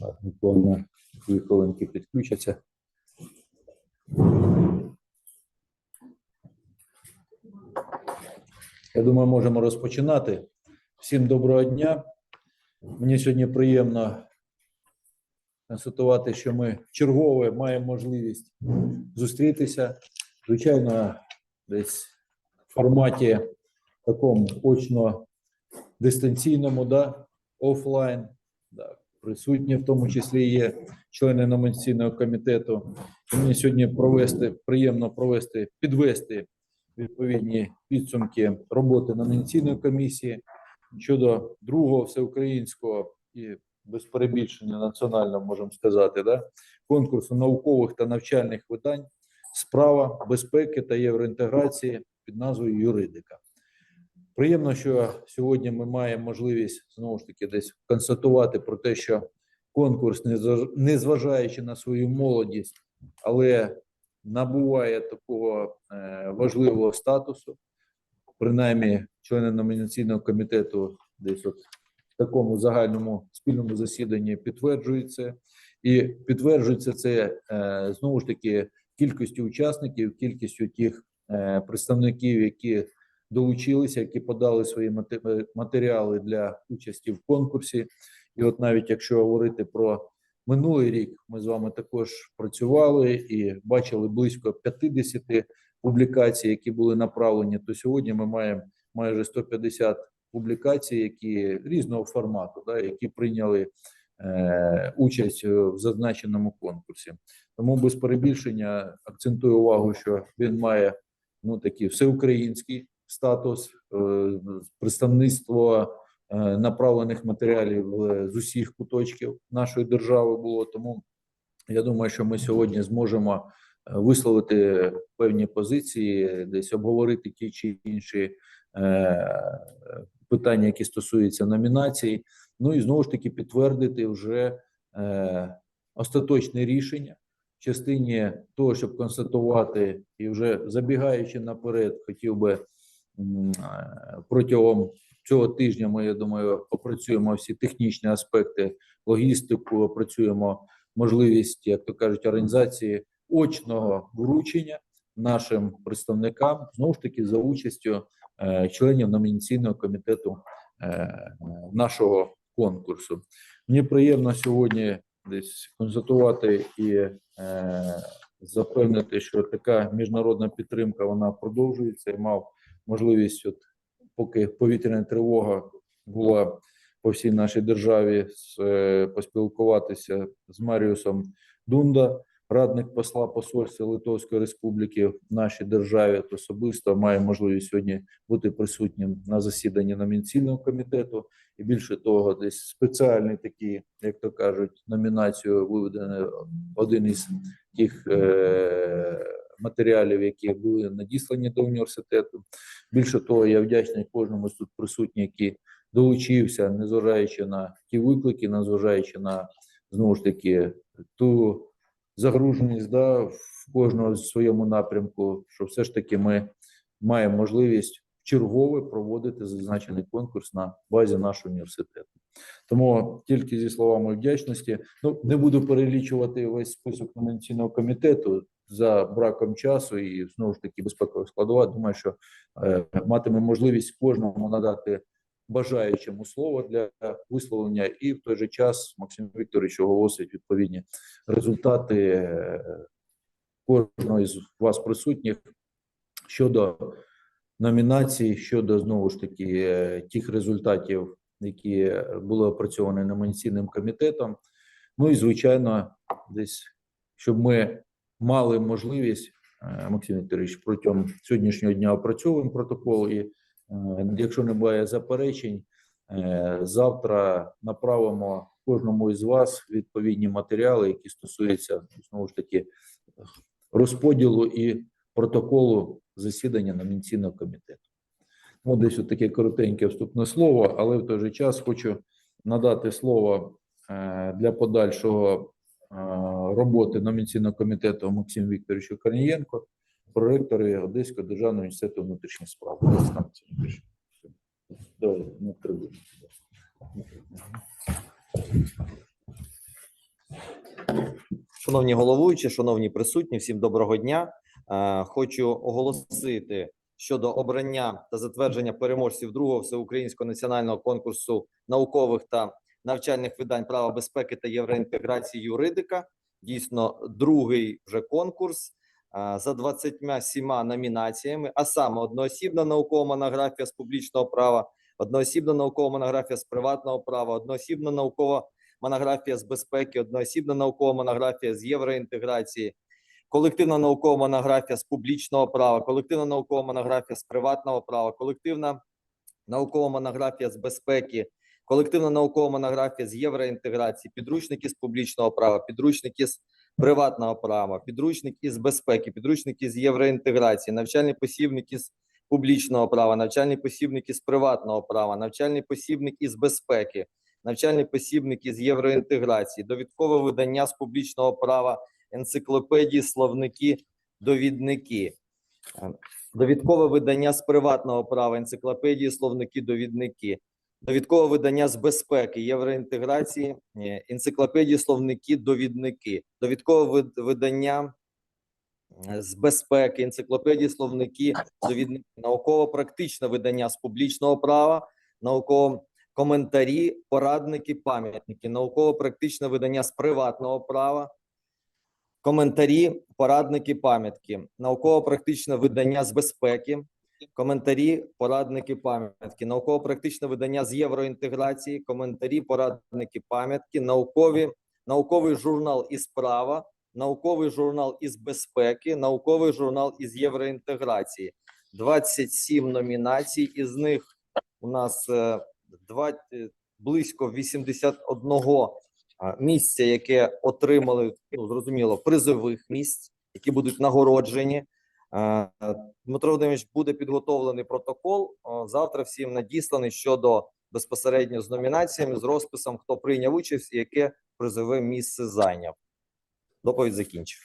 Так, Буквально дві хвилинки підключаться. Я думаю, можемо розпочинати. Всім доброго дня. Мені сьогодні приємно констатувати, що ми чергове маємо можливість зустрітися. Звичайно, десь в форматі такому очно дистанційному, да, офлайн. Присутні, в тому числі є члени номінаційного комітету. І Мені сьогодні провести приємно провести, підвести відповідні підсумки роботи номінаційної комісії щодо другого всеукраїнського і без перебільшення національного, можемо сказати, да, конкурсу наукових та навчальних видань справа безпеки та євроінтеграції під назвою Юридика. Приємно, що сьогодні ми маємо можливість знову ж таки десь констатувати про те, що конкурс, незваж- незважаючи на свою молодість, але набуває такого е, важливого статусу. Принаймні, члени номінаційного комітету десь от в такому загальному спільному засіданні підтверджується, і підтверджується це е, знову ж таки кількістю учасників, кількістю тих е, представників, які долучилися, які подали свої е, матеріали для участі в конкурсі. І от навіть якщо говорити про минулий рік, ми з вами також працювали і бачили близько 50 публікацій, які були направлені, то сьогодні ми маємо майже 150 публікацій, які різного формату, да, які прийняли е, участь в зазначеному конкурсі. Тому без перебільшення акцентую увагу, що він має ну такий всеукраїнський статус, е, представництво е, направлених матеріалів е, з усіх куточків нашої держави було. Тому я думаю, що ми сьогодні зможемо висловити певні позиції, десь обговорити ті чи інші питання, які стосуються номінацій. Ну і знову ж таки підтвердити вже остаточне рішення частині того, щоб констатувати і вже забігаючи наперед, хотів би протягом цього тижня. Ми я думаю, опрацюємо всі технічні аспекти, логістику, опрацюємо можливість, як то кажуть, організації очного вручення нашим представникам знову ж таки за участю е, членів номінаційного комітету е, нашого конкурсу. Мені приємно сьогодні десь констатувати і е, запевнити, що така міжнародна підтримка вона продовжується. Я мав можливість, от поки повітряна тривога була по всій нашій державі, е, поспілкуватися з Маріусом Дунда, радник посла посольства Литовської Республіки в нашій державі. То особисто має можливість сьогодні бути присутнім на засіданні номінаційного комітету. І більше того, десь спеціальний такий, як то кажуть, номінацію виведений один із тих е, матеріалів, які були надіслані до університету. Більше того, я вдячний кожному з тут присутнім, який долучився, незважаючи на ті виклики, незважаючи на знову ж таки ту загруженість да, в кожного в своєму напрямку, що все ж таки ми маємо можливість чергове проводити зазначений конкурс на базі нашого університету. Тому тільки зі словами вдячності, ну не буду перелічувати весь список номінаційного комітету за браком часу і знову ж таки безпекова складова. Думаю, що е, матиме можливість кожному надати бажаючому слово для висловлення, і в той же час Максим Вікторович оголосить відповідні результати е, кожного із вас присутніх щодо номінацій, щодо знову ж таки е, тих результатів, які були опрацьовані номінаційним комітетом. Ну і звичайно, десь щоб ми мали можливість, е, Максим Вікторович, протягом сьогоднішнього дня опрацьовуємо протокол, і е, якщо немає заперечень, е, завтра направимо кожному із вас відповідні матеріали, які стосуються знову ж таки розподілу і протоколу засідання номінаційного комітету. Ну, десь от таке коротеньке вступне слово, але в той же час хочу надати слово для подальшого роботи номінаційного комітету Максиму Вікторовичу Корнієнко, проректорі Одеського державного університету внутрішніх справ. Максим Вікторович. Шановні головуючі, шановні присутні, всім доброго дня. Е, Хочу оголосити щодо обрання та затвердження переможців другого всеукраїнського національного конкурсу наукових та навчальних видань права безпеки та євроінтеграції юридика. Дійсно, другий вже конкурс за 27 номінаціями, а саме одноосібна наукова монографія з публічного права, одноосібна наукова монографія з приватного права, одноосібна наукова монографія з безпеки, одноосібна наукова монографія з євроінтеграції, колективна наукова монографія з публічного права, колективна наукова монографія з приватного права, колективна наукова монографія з безпеки, колективна наукова монографія з євроінтеграції, підручники з публічного права, підручники з приватного права, підручник із безпеки, підручник із євроінтеграції, навчальний посібник із публічного права, навчальний посібник із приватного права, навчальний посібник із безпеки, навчальний посібник із євроінтеграції, довідкове видання з публічного права, енциклопедії, словники, довідники, Е, довідкове видання з приватного права, енциклопедії, словники, довідники, довідкове видання з безпеки, євроінтеграції, е, енциклопедії, словники, довідники, довідкове видання е, з безпеки, енциклопедії, словники, довідники, науково-практичне видання з публічного права, науково коментарі, порадники, пам'ятники, науково-практичне видання з приватного права, коментарі, порадники, пам'ятки, науково-практичне видання з безпеки, коментарі, порадники, пам'ятки, науково-практичне видання з євроінтеграції, коментарі, порадники, пам'ятки, наукові, науковий журнал із права, науковий журнал із безпеки, науковий журнал із євроінтеграції. 27 номінацій, із них у нас е, 20, близько 81 а, місця, яке отримали, ну зрозуміло, призових місць, які будуть нагороджені. Е, Дмитро Володимирович буде підготовлений протокол. Завтра всім надісланий щодо безпосередньо з номінаціями, з розписом, хто прийняв участь і яке призове місце зайняв. Доповідь закінчив.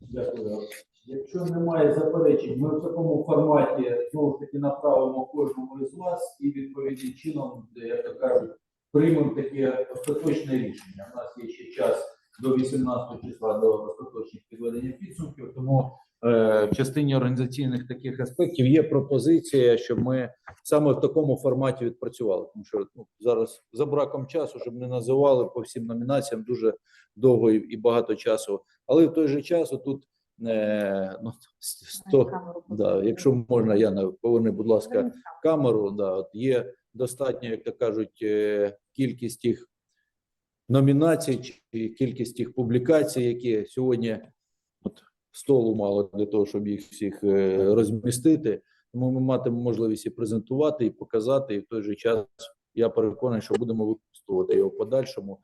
Дякую. Якщо немає заперечень, ми в такому форматі знову ж таки направимо кожному із вас і відповідним чином, як то кажуть, приймемо таке остаточне рішення. У нас є ще час до 18 числа до остаточних підведення підсумків. Тому е, в частині організаційних таких аспектів є пропозиція, щоб ми саме в такому форматі відпрацювали. Тому що ну, зараз за браком часу, щоб не називали по всім номінаціям дуже довго і, і багато часу. Але в той же час тут е, ну, 100, да, якщо можна, Яна, поверни, будь ласка, камеру. Да, от є достатньо, як то кажуть, е, кількість тих номінацій чи кількість тих публікацій, які сьогодні от, столу мало для того, щоб їх всіх е, розмістити. Тому ми матимемо можливість і презентувати, і показати, і в той же час я переконаний, що будемо використовувати його в подальшому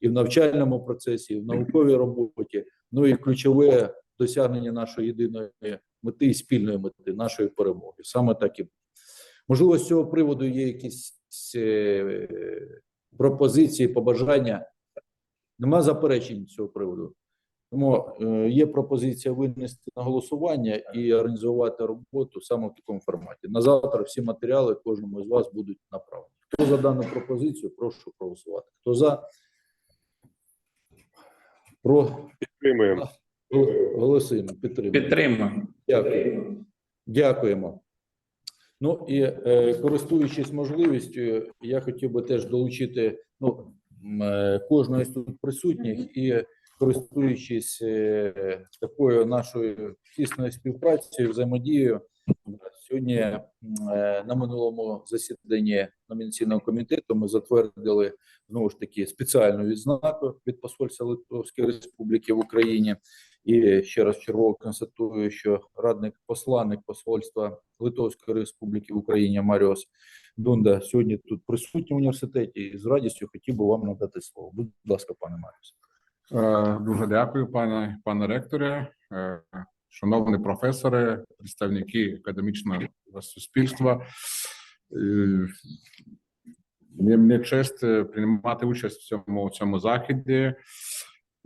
і в навчальному процесі, і в науковій роботі. Ну і ключове досягнення нашої єдиної мети і спільної мети, нашої перемоги. Саме так і можливо з цього приводу є якісь е, пропозиції, побажання. Нема заперечень цього приводу. Тому е, є пропозиція винести на голосування і організувати роботу саме в такому форматі. На завтра всі матеріали кожному з вас будуть направлені. Хто за дану пропозицію, прошу проголосувати. Хто за? Про Підтримуємо. голосуємо, підтримуємо. Підтримуємо. Дякую. Дякуємо. Ну і е, користуючись можливістю, я хотів би теж долучити ну, е, кожного з тут присутніх і користуючись е, такою нашою тісною співпрацею, взаємодією, сьогодні е, на минулому засіданні номінаційного комітету ми затвердили знову ж таки спеціальну відзнаку від посольства Литовської Республіки в Україні. І ще раз чергово констатую, що радник посланник посольства Литовської Республіки в Україні Маріос Дунда сьогодні тут присутній в університеті і з радістю хотів би вам надати слово. Будь ласка, пане Маріос. Е, Дуже дякую, пане пане ректоре, Е, шановні професори, представники академічного суспільства. Е, Мені честь приймати участь в цьому цьому заході,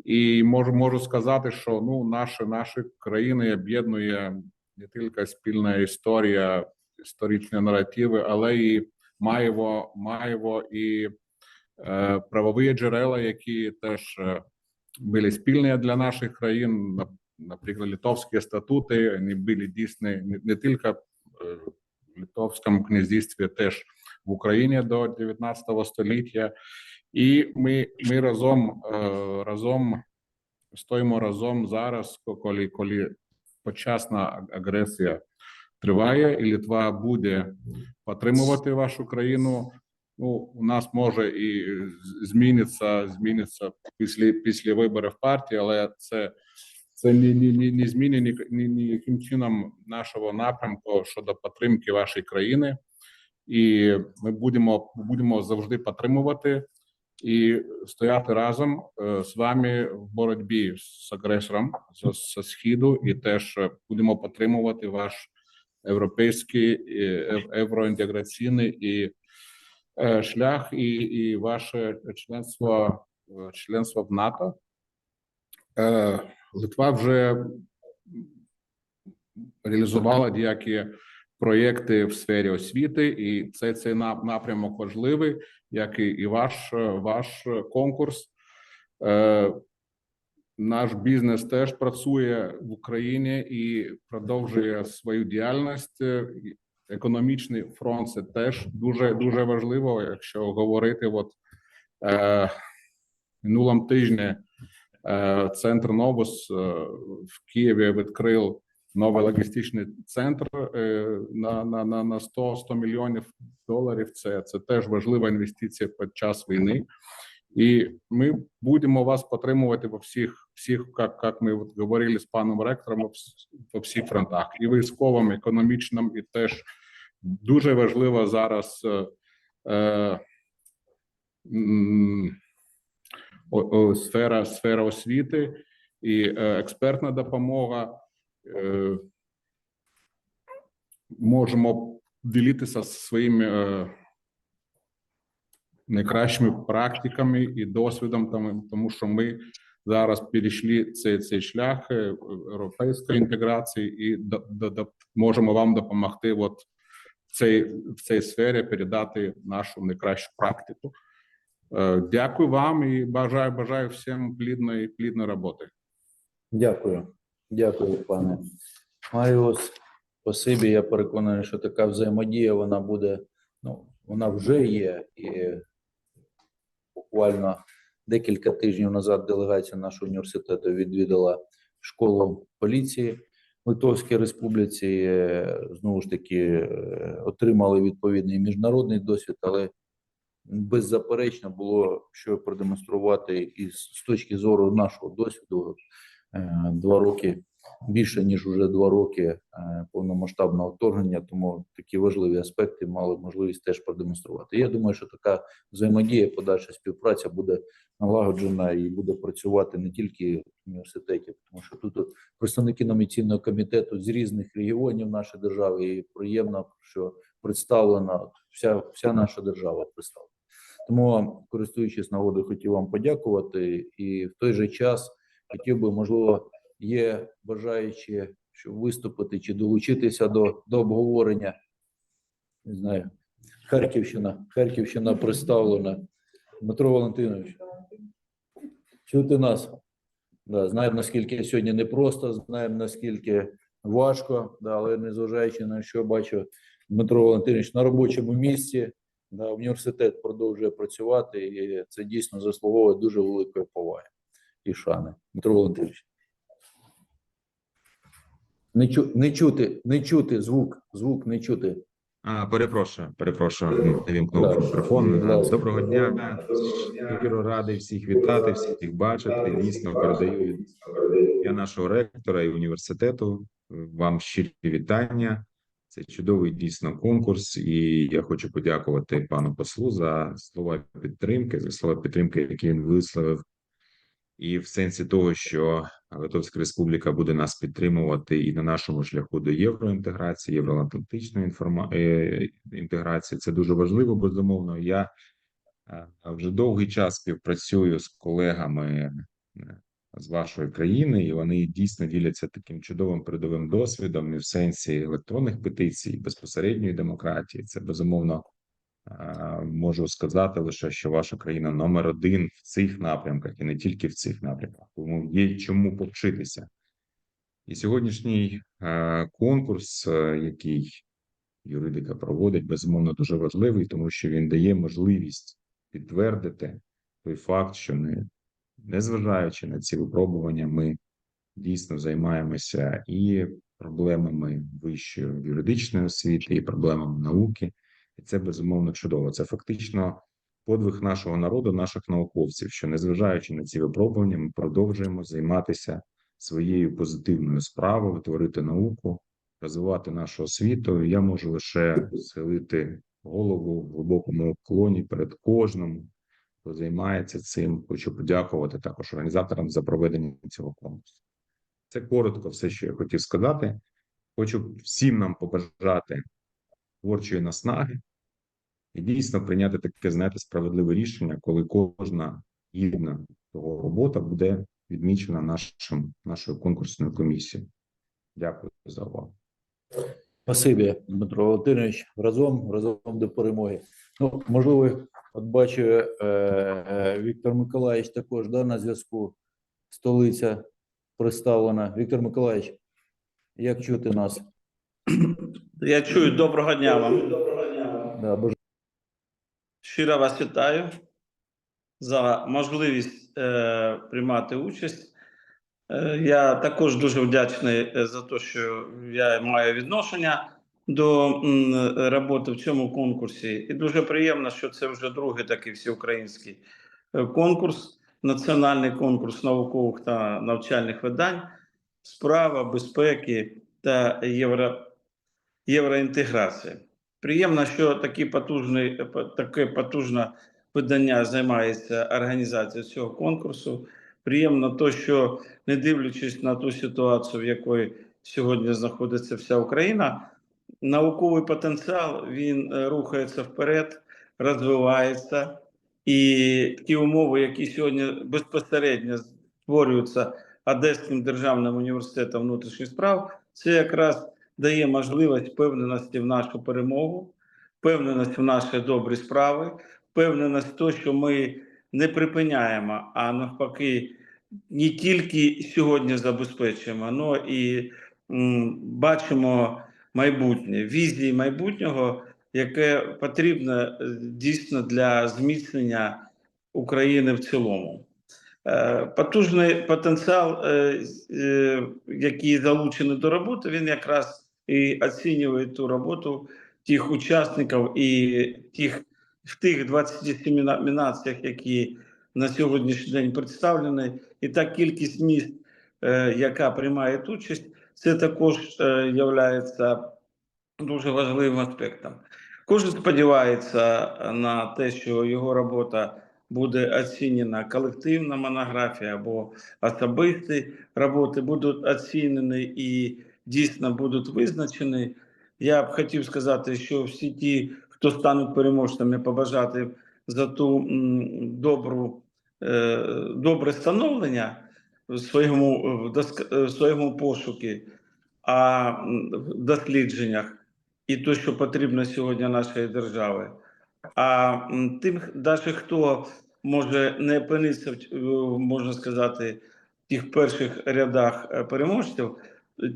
і можу можу сказати, що ну наші наші країни об'єднує не тільки спільна історія, історичні наративи, але і маємо маємо і е, правові джерела, які теж е, були спільні для наших країн. На- Наприклад, литовські статути вони були дійсні не, не тільки е, в Литовському князівстві, теж в Україні до 19 століття. І ми, ми разом, е, разом стоїмо разом зараз, коли, коли почасна агресія триває, і Литва буде підтримувати вашу країну. Ну, у нас може і зміниться, зміниться після, після виборів партії, але це, це не, не, не, ні, ніяким чином нашого напрямку щодо підтримки вашої країни. І ми будемо, будемо завжди підтримувати і стояти разом е, з вами в боротьбі з агресором з, східу, і теж е, будемо підтримувати ваш європейський е, євроінтеграційний і шлях, і, і ваше членство членство в НАТО. Литва вже реалізувала деякі проєкти в сфері освіти, і це цей напрямок важливий, як і, ваш, е, ваш конкурс. Е, наш бізнес теж працює в Україні і продовжує свою діяльність. Е, Економічний фронт це теж дуже дуже важливо. Якщо говорити, от е, минулому тижні е, центр Новус в Києві відкрив новий логістичний центр е, на, на, на, на 100, 100 мільйонів доларів. Це, це теж важлива інвестиція під час війни. І ми будемо вас підтримувати по всіх, всіх, як, як ми от говорили з паном ректором, по всіх фронтах, і військовим, економічним, і теж дуже важливо зараз е, е, о- о, сфера, сфера освіти і е, експертна допомога. Е, можемо ділитися своїми е, найкращими практиками і досвідом, тому, що ми зараз перейшли цей, цей шлях е, європейської інтеграції і можемо вам допомогти от в цій, в цій сфері передати нашу найкращу практику. Дякую вам і бажаю бажаю всім плідної плідної роботи. Дякую, дякую, пане Маріус. Спасибі. Я переконаний, що така взаємодія вона буде. Ну, вона вже є, і буквально декілька тижнів назад делегація нашого університету відвідала школу поліції Литовській Республіці. Е, Знову ж таки, е, отримали відповідний міжнародний досвід, але беззаперечно було що продемонструвати і з точки зору нашого досвіду два роки більше ніж уже два роки е, повномасштабного вторгнення, тому такі важливі аспекти мали можливість теж продемонструвати. Я думаю, що така взаємодія, подальша співпраця буде налагоджена і буде працювати не тільки в університеті, тому що тут представники номіційного комітету з різних регіонів нашої держави, і приємно, що представлена вся, вся наша держава представлена. Тому, користуючись нагодою, хотів вам подякувати, і в той же час хотів би, можливо, є бажаючі, щоб виступити чи долучитися до, до обговорення. Не знаю, Харківщина, Харківщина представлена. Дмитро Валентинович, чути нас? Да, знаємо, наскільки сьогодні непросто, знаємо, наскільки важко, да, але незважаючи на що бачу, Дмитро Валентинович на робочому місці, да, університет продовжує працювати, і це дійсно заслуговує дуже великої поваги і шани. Дмитро Валентинович. Не, чу, не чути, не чути звук, звук не чути. А, перепрошую, перепрошую, не вімкнув Да. мікрофон. Доброго дня. Щиро радий всіх вітати, всіх бачити. Дійсно передаю від я нашого ректора і університету. Вам щирі вітання. Це чудовий дійсно конкурс, і я хочу подякувати пану послу за слова підтримки, за слова підтримки, які він висловив. І в сенсі того, що Литовська Республіка буде нас підтримувати і на нашому шляху до євроінтеграції, євроатлантичної інформа... е, інтеграції, це дуже важливо. Безумовно, я е, вже довгий час співпрацюю з колегами е, з вашої країни, і вони дійсно діляться таким чудовим передовим досвідом і в сенсі електронних петицій, безпосередньої демократії. Це безумовно Можу сказати лише, що ваша країна номер один в цих напрямках і не тільки в цих напрямках, тому є чому повчитися. І сьогоднішній е, конкурс, е, який юридика проводить, безумовно дуже важливий, тому що він дає можливість підтвердити той факт, що не, незважаючи на ці випробування, ми дійсно займаємося і проблемами вищої юридичної освіти, і проблемами науки. І це безумовно чудово. Це фактично подвиг нашого народу, наших науковців, що незважаючи на ці випробування, ми продовжуємо займатися своєю позитивною справою, творити науку, розвивати нашу освіту. Я можу лише схилити голову в глибокому уклоні перед кожним, хто займається цим. Хочу подякувати також організаторам за проведення цього конкурсу. Це коротко все, що я хотів сказати. Хочу всім нам побажати творчої наснаги дійсно прийняти таке, знаєте, справедливе рішення, коли кожна гідна того робота буде відмічена нашим нашою конкурсною комісією. Дякую за увагу. Спасибі, Дмитро Володимирович. Разом, разом до перемоги. Ну, можливо, от бачу, е, е, Віктор Миколаївич також да, на зв'язку. Столиця представлена. Віктор Миколаївич, як чути нас? Я чую, доброго дня вам. Да, Щиро вас вітаю за можливість е, приймати участь. Е, я також дуже вдячний е, за те, що я маю відношення до м, роботи в цьому конкурсі. І дуже приємно, що це вже другий такий всеукраїнський е, конкурс, національний конкурс наукових та навчальних видань, справа безпеки та євро, євроінтеграції. Приємно, що такий потужний, таке потужне видання займається організацією цього конкурсу. Приємно то, що не дивлячись на ту ситуацію, в якій сьогодні знаходиться вся Україна, науковий потенціал він е, рухається вперед, розвивається, і ті умови, які сьогодні безпосередньо створюються Одеським державним університетом внутрішніх справ, це якраз дає можливість впевненості в нашу перемогу, впевненість в наші добрі справи, впевненість в те, що ми не припиняємо, а навпаки, не тільки сьогодні забезпечуємо, але і бачимо майбутнє, візії майбутнього, яке потрібно е, дійсно для зміцнення України в цілому. Е, Потужний потенціал, е, який залучений до роботи, він якраз і оцінює ту роботу тих учасників і тих в тих 27 номінаціях, які на сьогоднішній день представлені, і та кількість міст, е, яка приймає участь, це також е, є дуже важливим аспектом. Кожен сподівається на те, що його робота буде оцінена колективна монографія або особисті роботи будуть оцінені і дійсно будуть визначені. Я б хотів сказати, що всі ті, хто стануть переможцями, побажати за ту добру, е, добре становлення в своєму, в в своєму пошуки, а в дослідженнях і те, що потрібно сьогодні нашої держави. А тим, навіть хто може не опинитися, можна сказати, в тих перших рядах е, переможців,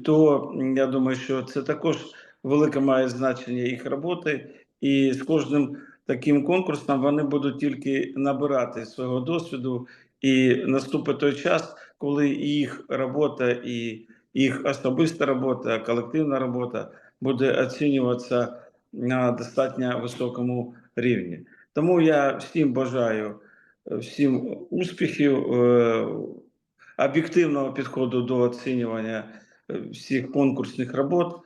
то я думаю, що це також велике має значення їх роботи, і з кожним таким конкурсом вони будуть тільки набирати свого досвіду, і наступить той час, коли їх робота, і їх особиста робота, колективна робота буде оцінюватися на достатньо високому рівні. Тому я всім бажаю е, всім успіхів, е, об'єктивного підходу до оцінювання всіх конкурсних робот.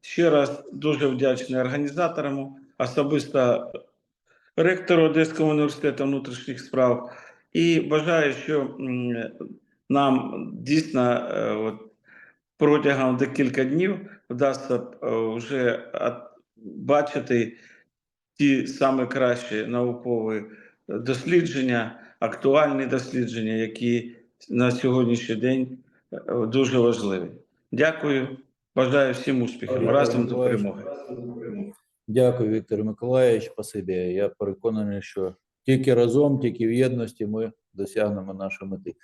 Ще раз дуже вдячний організаторам, особисто ректору Одеського університету внутрішніх справ. І бажаю, що нам дійсно е, от, протягом декілька днів вдасться е, вже бачити ті саме кращі наукові дослідження, актуальні дослідження, які на сьогоднішній день е, дуже важливі. Дякую. Бажаю всім успіхів. Дякую, Разом до перемоги. Дякую, Віктор Миколаївич. Спасибі. Я переконаний, що тільки разом, тільки в єдності ми досягнемо нашої мети.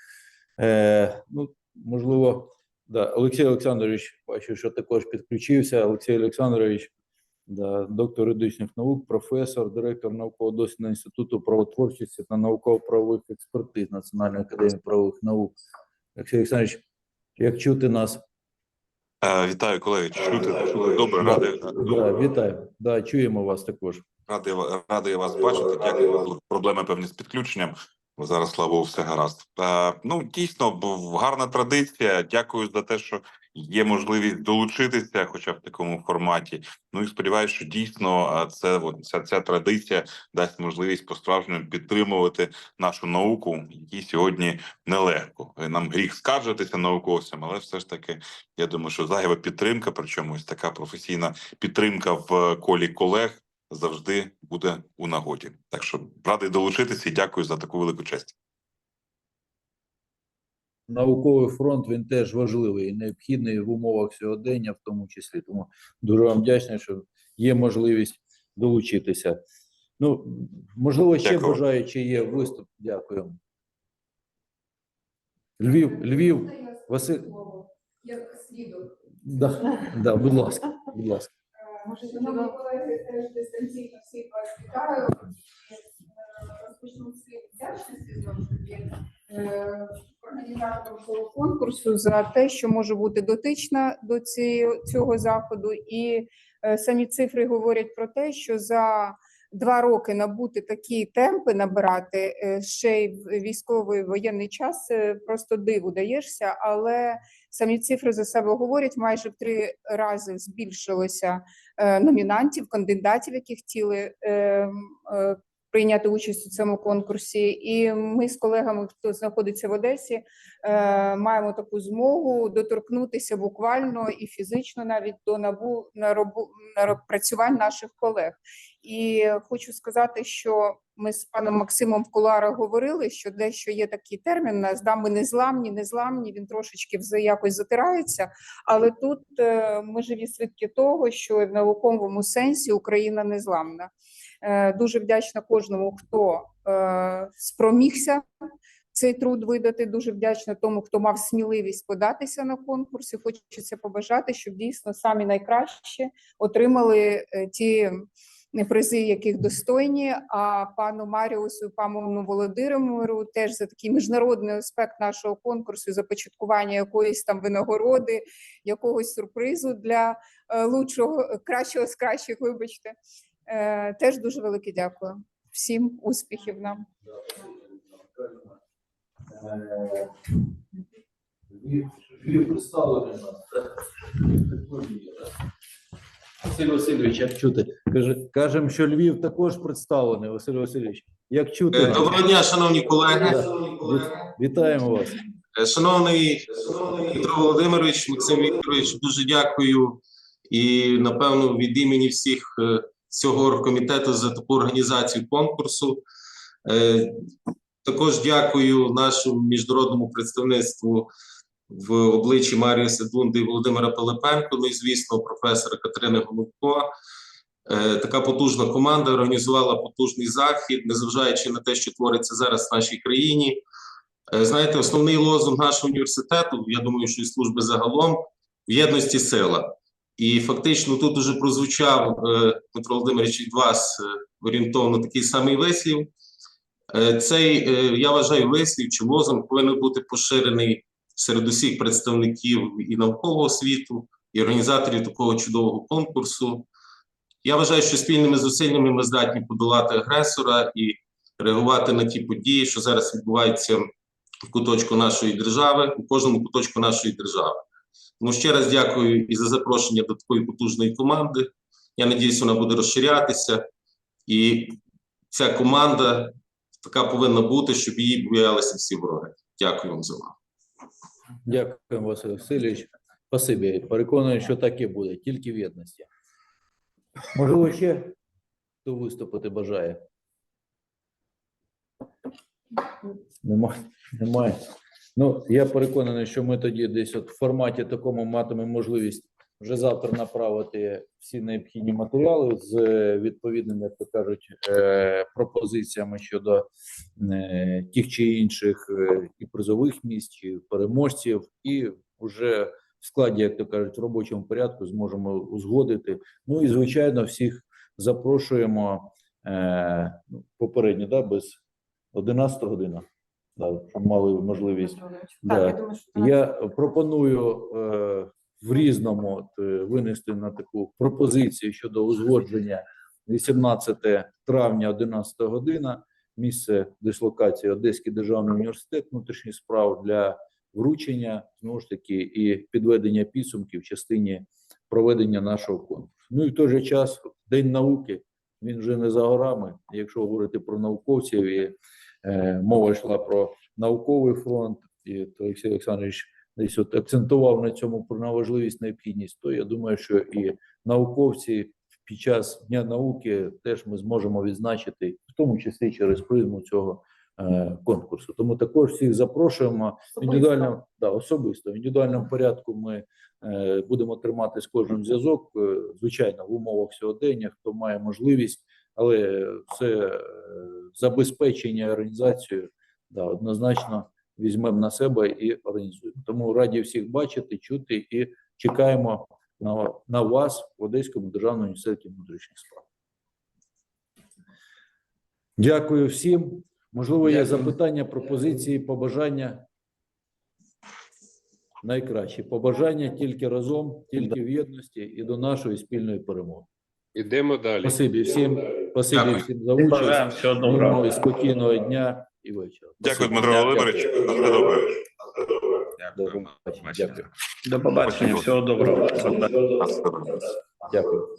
Е, ну, можливо, да, Олексій Олександрович, бачу, що також підключився. Олексій Олександрович, да, доктор юридичних наук, професор, директор науково-дослідного інституту правотворчості та науково-правових експертиз Національної академії правових наук. Олексій Олександрович, як чути нас? Е, Вітаю, колеги. Чути, чути добре, радий, да, вітаю. Да, чуємо вас також. радий, радий вас бачити. Дякую. Проблеми певні з підключенням. Зараз, слава Богу, все гаразд. Е, ну, дійсно, гарна традиція. Дякую за те, що є можливість долучитися, хоча в такому форматі. Ну і сподіваюся, що дійсно е, це от, ця, ця традиція дасть можливість по-справжньому підтримувати нашу науку, якій сьогодні нелегко. Е, Нам гріх скаржитися науковцям, але все ж таки, я думаю, що зайва підтримка, причому ось така професійна підтримка в колі колег завжди буде у нагоді. Так що радий долучитися і дякую за таку велику честь. Науковий фронт він теж важливий і необхідний в умовах сьогодення, в тому числі. Тому дуже вам вдячний, що є можливість долучитися. Ну, можливо, ще Дякую. бажаючи є виступ. Дякую. Львів, Львів, Василь. Як свідок. Да, да, будь ласка, будь ласка. Шановні колеги, теж дистанційно всіх вас вітаю. Е, Розпочну з вдячності знову ж таки е, цього конкурсу за те, що може бути дотична до цього заходу. І е, самі цифри говорять про те, що за два роки набути такі темпи набирати е, ще й в військовий воєнний час просто диву даєшся, але самі цифри за себе говорять майже в три рази збільшилося номінантів, кандидатів, які хотіли е, е, прийняти участь у цьому конкурсі. І ми з колегами, хто знаходиться в Одесі, е, маємо таку змогу доторкнутися буквально і фізично навіть до набу на напрацювань наших колег. І хочу сказати, що ми з паном Максимом в кулуарах говорили, що дещо є такий термін. Нас да, ми незламні, незламні. Він трошечки якось затирається. Але тут е, ми живі свідки того, що в науковому сенсі Україна незламна. Е, Дуже вдячна кожному, хто е, спромігся цей труд видати. Дуже вдячна тому, хто мав сміливість податися на конкурс. І хочеться побажати, щоб дійсно самі найкраще отримали е, ті призи, яких достойні. А пану Маріусу, пану Володимиру теж за такий міжнародний аспект нашого конкурсу, започаткування якоїсь там винагороди, якогось сюрпризу для лучшого, кращого з кращих, вибачте. Е, Теж дуже велике дякую. Всім успіхів нам. Є, так? Василь Васильович, як чути? Каже, кажемо, що Львів також представлений, Василь Васильович. Як чути? Е. Доброго дня, шановні колеги. Вітаємо вас. Е, Шановний Петро Володимирович, Максим Вікторович, дуже дякую. І напевно від імені всіх цього оргкомітету за таку організацію конкурсу. Е, Також дякую нашому міжнародному представництву в обличчі Марії Седунди і Володимира Пилипенко, ну і звісно, професора Катерини Головко. Е, Така потужна команда організувала потужний захід, незважаючи на те, що твориться зараз в нашій країні. Е, Знаєте, основний лозунг нашого університету, я думаю, що і служби загалом в єдності сила. І фактично тут уже прозвучав е, Дмитро Володимирович від вас е, орієнтовно такий самий вислів. Е, Цей, я вважаю, вислів чи лозунг повинен бути поширений серед усіх представників і наукового світу, і організаторів такого чудового конкурсу. Я вважаю, що спільними зусиллями ми здатні подолати агресора і реагувати на ті події, що зараз відбуваються в куточку нашої держави, у кожному куточку нашої держави. Тому ще раз дякую і за запрошення до такої потужної команди. Я надіюсь, вона буде розширятися, і ця команда така повинна бути, щоб її боялися всі вороги. Дякую вам за увагу. Дякуємо, Василь Васильович. Спасибі. Переконаний, що так і буде, тільки в єдності. Можливо, ще хто виступити бажає? Немає. Немає. Ну, я переконаний, що ми тоді десь от в форматі такому матимемо можливість вже завтра направити всі необхідні матеріали з е, відповідними, як то кажуть, е, пропозиціями щодо е, тих чи інших і призових місць, чи переможців, і вже в складі, як то кажуть, в робочому порядку зможемо узгодити. Ну і звичайно, всіх запрошуємо ну, попередньо, да, без 11 година. Да, щоб мали можливість. Да. Так, я думаю, що Я пропоную е, в різному от, е, винести на таку пропозицію щодо узгодження 18 травня, 11 година. Місце дислокації Одеський державний університет внутрішніх справ для вручення знову ж таки і підведення підсумків в частині проведення нашого конкурсу. Ну і в той же час День науки. Він вже не за горами. Якщо говорити про науковців, і мова йшла про науковий фронт, і то Олексій Олександрович десь от акцентував на цьому про на важливість необхідність, то я думаю, що і науковці під час дня науки теж ми зможемо відзначити, в тому числі через призму цього е, конкурсу. Тому також всіх запрошуємо в індивідуальному да, особисто в індивідуальному порядку. Ми е, будемо тримати з кожним зв'язок, е, звичайно, в умовах сьогодення, хто має можливість, але це е, забезпечення і організацію да, однозначно візьмемо на себе і організуємо. Тому раді всіх бачити, чути і чекаємо на, на вас в Одеському державному університеті внутрішніх справ. Дякую всім. Можливо, є Дякую. запитання, пропозиції, побажання. Найкраще побажання тільки разом, тільки в єдності і до нашої спільної перемоги. Ідемо далі. Спасибі всім, спасибі Дякую. всім за участь. всього доброго. і спокійного дня і вечора. Дякую, Дмитро Володимирович. Дякую. Дякую. До побачення, всього доброго. Дякую.